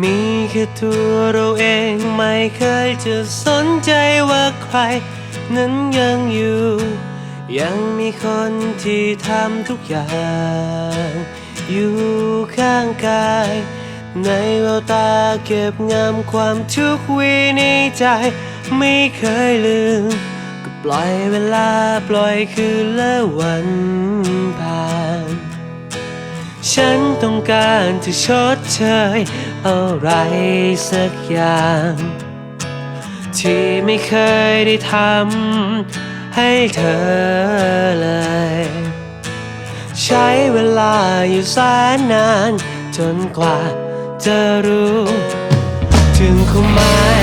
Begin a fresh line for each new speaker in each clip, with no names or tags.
มีแค่ตัวเราเองไม่เคยจะสนใจว่าใคร นั้นยังอยู่ ยังมีคนที่ทำทุกอย่าง อยู่ข้างกาย ในแววตาเก็บงำความทุกข์ไว้ในใจ ไม่เคยลืม ก็ปล่อยเวลาปล่อยคืนและวันผ่าน ฉันต้องการจะชดเชย อะไรสักอย่าง ที่ไม่เคยได้ทำให้เธอเลย ใช้เวลาอยู่แสนนาน จนกว่าจะรู้ ถึงความ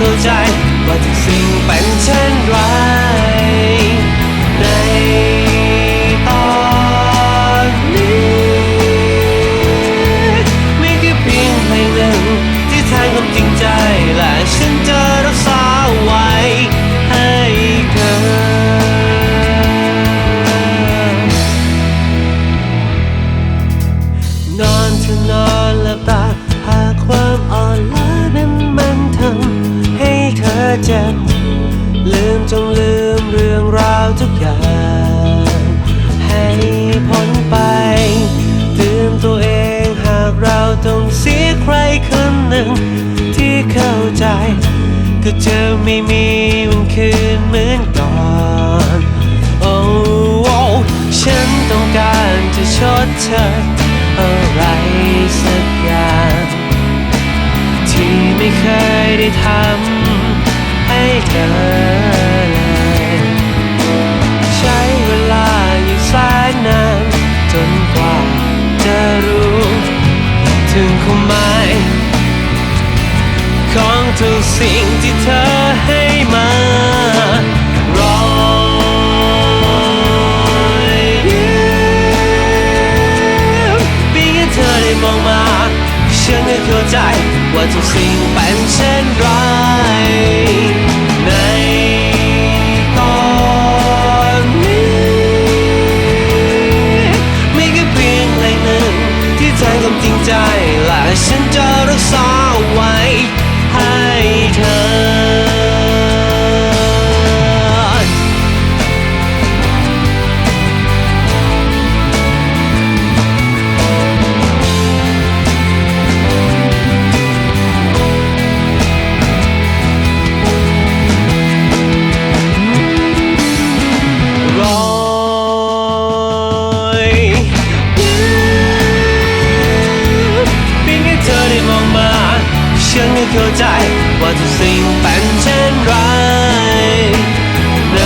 เข้าใจว่าทุกสิ่งเป็นเช่นไร ลืมจงลืมเรื่องราวทุกอย่าง ให้พ้นไปเตือนตัวเองหากเราต้องเสียใครคนหนึ่ง ที่เข้าใจ ก็จะไม่มีวันคืนเหมือนก่อนโอ้โอ้ฉันต้องการจะชดเชยอะไรสักอย่าง ที่ไม่เคยได้ทำให้เธอ ทุกสิ่งที่เธอให้มารอยยิ้มเพียงแค่เธอได้มองมา ฉันก็เข้าใจว่าทุกสิ่งเป็นเช่นไร เข้าใจว่าทุกสิ่งเป็นเช่นไรใน